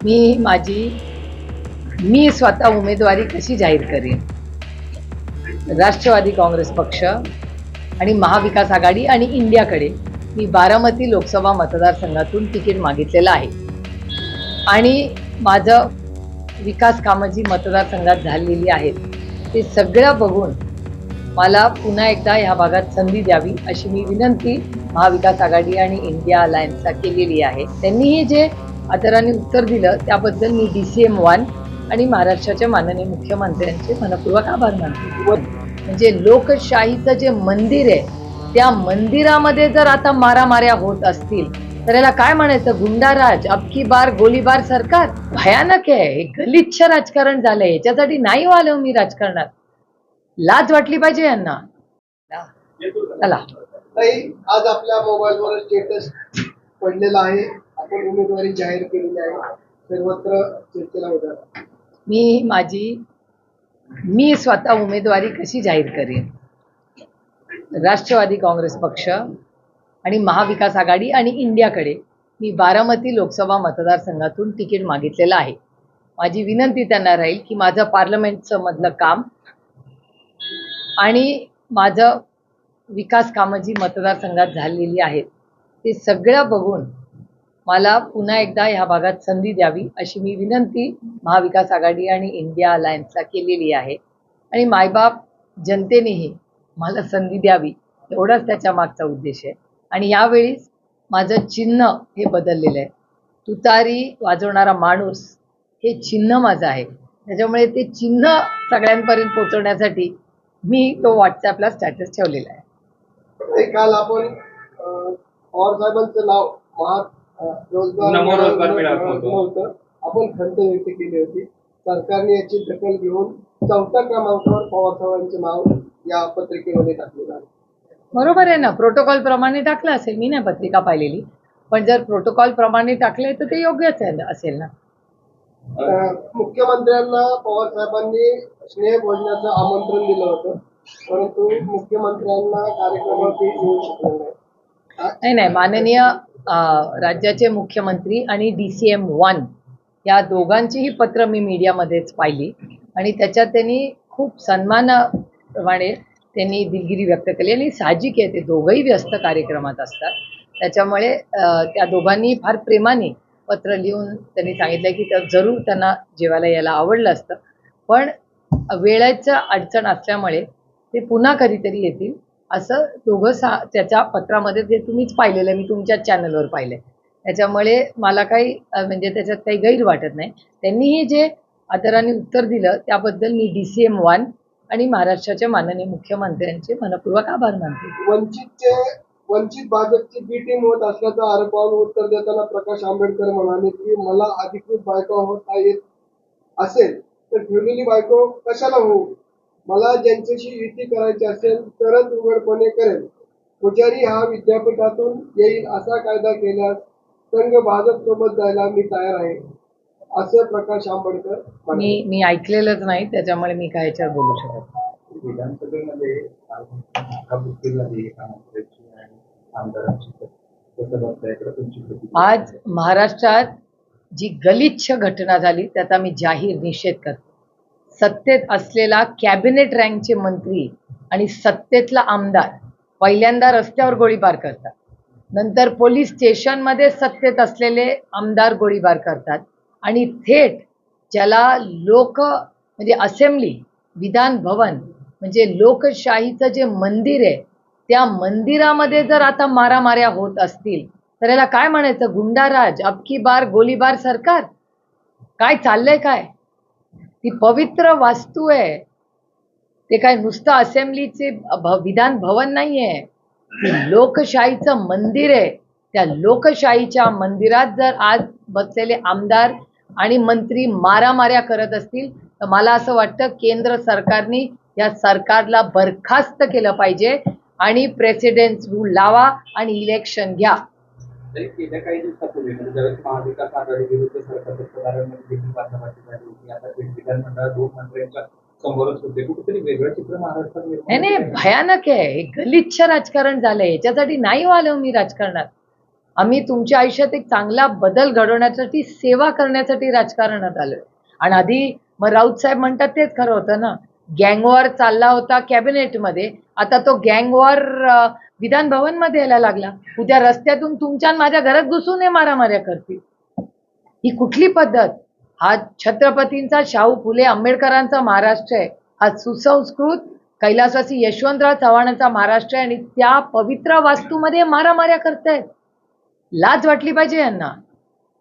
मी माझी मी स्वतः उमेदवारी कशी जाहीर करेन? राष्ट्रवादी काँग्रेस पक्ष आणि महाविकास आघाडी आणि इंडियाकडे मी बारामती लोकसभा मतदारसंघातून तिकीट मागितलेलं आहे. आणि माझं विकास कामं जी मतदारसंघात झालेली आहेत ते सगळं बघून मला पुन्हा एकदा ह्या भागात संधी द्यावी अशी मी विनंती महाविकास आघाडी आणि इंडिया अलायन्सला केलेली आहे. त्यांनीही जे आदराने उत्तर दिलं त्याबद्दल मी डी सी एम वन आणि महाराष्ट्राच्या माननीय मुख्यमंत्र्यांचे मनपूर्वक आभार मानतो. म्हणजे लोकशाहीचं जे मंदिर आहे त्या मंदिरामध्ये जर आता मारामाऱ्या होत असतील तर याला काय म्हणायचं? गुंडाराज अबकी बार गोलीबार सरकार? भयानक आहे. हे गलिच्छ राजकारण झालंय. याच्यासाठी नाही आलो मी राजकारणात. लाज वाटली पाहिजे यांना. चला. आज आपल्या मोबाईलवर स्टेटस पडलेला आहे. आपण उमेदवारी जाहीर केलेली आहे. सर्वत्र चर्चेला होता मी माझी मी स्वतः उमेदवारी कशी जाहीर करेन? राष्ट्रवादी काँग्रेस पक्ष आणि महाविकास आघाडी आणि इंडियाकडे मी बारामती लोकसभा मतदारसंघातून तिकीट मागितलेलं आहे. माझी विनंती त्यांना राहील की माझं पार्लमेंटचं मधलं काम आणि माझं विकास कामं जी मतदारसंघात झालेली आहेत ते सगळं बघून मला पुन्हा एकदा ह्या भागात संधी द्यावी अशी मी विनंती महाविकास आघाडी आणि इंडिया अलायन्सला केलेली आहे. आणि मायबाप जनतेनेही मला संधी द्यावी एवढाच त्याच्या मागचा उद्देश आहे. आणि यावेळीच माझं चिन्ह हे बदललेलं आहे. तुतारी वाजवणारा माणूस हे चिन्ह माझं आहे. त्याच्यामुळे ते चिन्ह सगळ्यांपर्यंत पोहोचवण्यासाठी मी तो व्हॉट्सॲपला स्टॅटस ठेवलेला आहे. काल आपण पवार साहेबांचं नाव महा नमो रोजगार आपण खंत व्यक्त केली होती. सरकारने याची दखल घेऊन चौथ्या क्रमांकावर पवार साहेबांचं नाव या पत्रिकेमध्ये टाकलेलं आहे बरोबर आहे ना. प्रोटोकॉल प्रमाणे टाकलं असेल. मी नाही पत्रिका पाहिलेली. पण जर प्रोटोकॉल प्रमाणे टाकले तर ते योग्यच आहे असेल ना? मुख्यमंत्र्यांना पवार साहेबांनी स्नेहभोजनाचं आमंत्रण दिलं होतं. परंतु मुख्यमंत्र्यांना कार्यक्रमात येऊ शकले नाही नाही. माननीय राज्याचे मुख्यमंत्री आणि डी सी एम वन या दोघांचीही पत्र मी मीडियामध्येच पाहिली. आणि त्याच्यात त्यांनी खूप सन्मानाप्रमाणे त्यांनी दिलगिरी व्यक्त केली आणि साहजिक आहे ते दोघंही व्यस्त कार्यक्रमात असतात. त्याच्यामुळे त्या दोघांनी फार प्रेमाने पत्र लिहून त्यांनी सांगितलं की तर जरूर त्यांना जेवायला यायला आवडलं असतं. पण वेळेचं अडचण असल्यामुळे ते पुन्हा कधीतरी येतील. असं दोघं सा त्याच्या पत्रामध्ये ते तुम्हीच पाहिलेलं आहे मी तुमच्याच चॅनलवर पाहिलं आहे त्याच्यामुळे मला काही म्हणजे त्याच्यात काही गैर वाटत नाही. त्यांनी हे जे आदराने उत्तर दिलं त्याबद्दल मी डी सी एम वन आणि महाराष्ट्राच्या माननीय मुख्यमंत्र्यांचे मनपूर्वक आभार मानते. वंचितचे वंचित भाजपची बी टीम होत असल्याचा आरोपावर उत्तर देताना प्रकाश आंबेडकर म्हणाले की मला अधिकृत बायको होता येत असेल तर ठेवलेली बायको कशाला होऊ? मला ज्यांच्याशी युती करायची असेल तरच उघडपणे करेल पुजारी हा विद्यापीठातून येईल असा कायदा केल्यास संघ भाजप सोबत जायला मी तयार आहे असं प्रकाश आंबेडकर. मी मी ऐकलेलंच नाही त्याच्यामुळे मी काय याच्यावर बोलू शकत नाही. विधानसभेमध्ये? आज महाराष्ट्रात जी गलिच्छ घटना झाली त्याचा मी जाहीर निषेध करतो सत्तेत असलेला कॅबिनेट रँकचे मंत्री आणि सत्तेतला आमदार पहिल्यांदा रस्त्यावर गोळीबार करतात. नंतर पोलीस स्टेशनमध्ये सत्तेत असलेले आमदार गोळीबार करतात. आणि थेट ज्याला लोक म्हणजे असेंब्ली विधान भवन म्हणजे लोकशाहीचं जे मंदिर आहे त्या मंदिरामध्ये जर आता मारामाऱ्या होत असतील तर याला काय म्हणायचं? गुंडाराज अबकी बार गोलीबार सरकार? काय चाललंय काय? ती पवित्र वास्तू आहे. ते काय नुसतं असेंब्लीचे भ- विधान भवन नाही आहे ती लोकशाहीचं मंदिर आहे. त्या लोकशाहीच्या मंदिरात जर आज बसलेले आमदार आणि मंत्री मारामाऱ्या करत असतील तर मला असं वाटतं केंद्र सरकारने या सरकारला बरखास्त केलं पाहिजे आणि प्रेसिडेंट रूल लावा आणि इलेक्शन घ्या. तरी गेल्या काही दिवसापूर्वी म्हणजे ज्यावेळेस महाविकास आघाडी विरुद्ध सरकार सत्ताधाऱ्यांमध्ये देखील बाचाबाची झाली होती आता विधानमंडळात दोन मंत्र्यांच्या समोरच होते. कुठेतरी वेगळं चित्र महाराष्ट्रात निर्माण नाही नाही. भयानक आहे. गलिच्छ राजकारण झालंय. याच्यासाठी नाही आलो मी राजकारणात. आम्ही तुमच्या आयुष्यात एक चांगला बदल घडवण्यासाठी सेवा करण्यासाठी राजकारणात आलोय. आणि आधी मग राऊत साहेब म्हणतात तेच खरं होतं ना गँगवॉर चालला होता कॅबिनेटमध्ये. आता तो गँगवॉर विधान भवनमध्ये यायला लागला. उद्या रस्त्यातून तुमच्या माझ्या घरात घुसून हे मारामाऱ्या करतील. ही कुठली पद्धत? हा छत्रपतींचा शाहू फुले आंबेडकरांचा महाराष्ट्र आहे. हा सुसंस्कृत कैलासवासी यशवंतराव चव्हाणांचा महाराष्ट्र आहे आणि त्या पवित्र वास्तूमध्ये मारामाऱ्या करतायत. लाज वाटली पाहिजे यांना.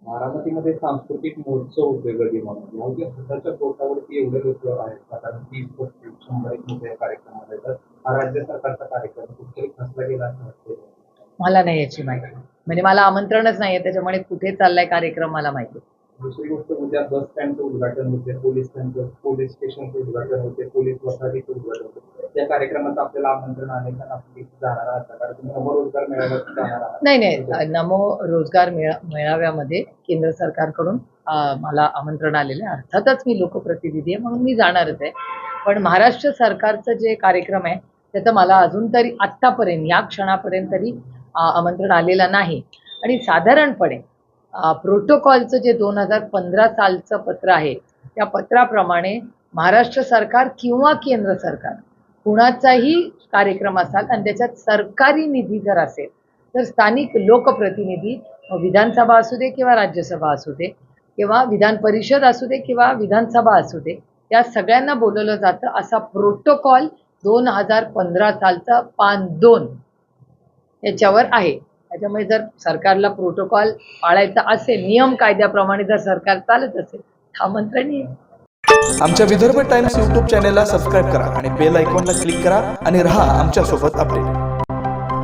बारामतीमध्ये सांस्कृतिक महोत्सव होतोय गडी म्हणून. हजारच्या स्वतःच्या पोटावरती एवढे लोक आहेत. साधारण तीस पस्तीस शंभर एक मोठ्या कार्यक्रमात येतात. राज्य सरकारचा कार्यक्रम कुठेतरी फसला गेला असं मला नाही याची माहिती. म्हणजे मला आमंत्रणच नाहीये त्याच्यामुळे कुठे चाललाय कार्यक्रम मला माहिती दुसरी गोष्ट उद्या बस स्टँडचं उद्घाटन होते पोलीस स्टँडचं पोलीस स्टेशनचं उद्घाटन होते पोलीस वसाहतीचं उद्घाटन होते. त्या कार्यक्रमाचं आपल्याला आमंत्रण आले आपण तिथे जाणार आहात का? कारण तुम्ही नवरोजगार मेळाव्यात जाणार आहात. नाही नाही. नमो रोजगार मेळा मेळाव्यामध्ये केंद्र सरकारकडून अं, मला आमंत्रण आलेलं आहे. अर्थातच मी लोकप्रतिनिधी आहे म्हणून मी जाणारच आहे. पण महाराष्ट्र सरकारचं जे कार्यक्रम आहे त्याचं मला अजून तरी आत्तापर्यंत या क्षणापर्यंत तरी आमंत्रण आलेलं नाही. आणि साधारणपणे प्रोटोकॉलचं जे दोन हजार पंधरा सालचं पत्र आहे त्या पत्राप्रमाणे महाराष्ट्र सरकार किंवा केंद्र सरकार कुणाचाही कार्यक्रम असाल आणि त्याच्यात सरकारी निधी जर असेल तर स्थानिक लोकप्रतिनिधी विधानसभा असू दे किंवा राज्यसभा असू दे किंवा विधान परिषद असू दे किंवा विधानसभा असू दे त्या सगळ्यांना बोलवलं जातं असा प्रोटोकॉल दोन हजार पंधरा सालचा पान दोन याच्यावर आहे. त्याच्यामुळे जर सरकारला प्रोटोकॉल पाळायचा असेल नियम कायद्याप्रमाणे जर सरकार चालत असेल हा आमंत्रण आमच्या विदर्भ टाइम्स यूट्यूब चॅनेलला सबस्क्राईब करा आणि बेल आयकॉनला क्लिक करा आणि रहा आमच्यासोबत अपडेट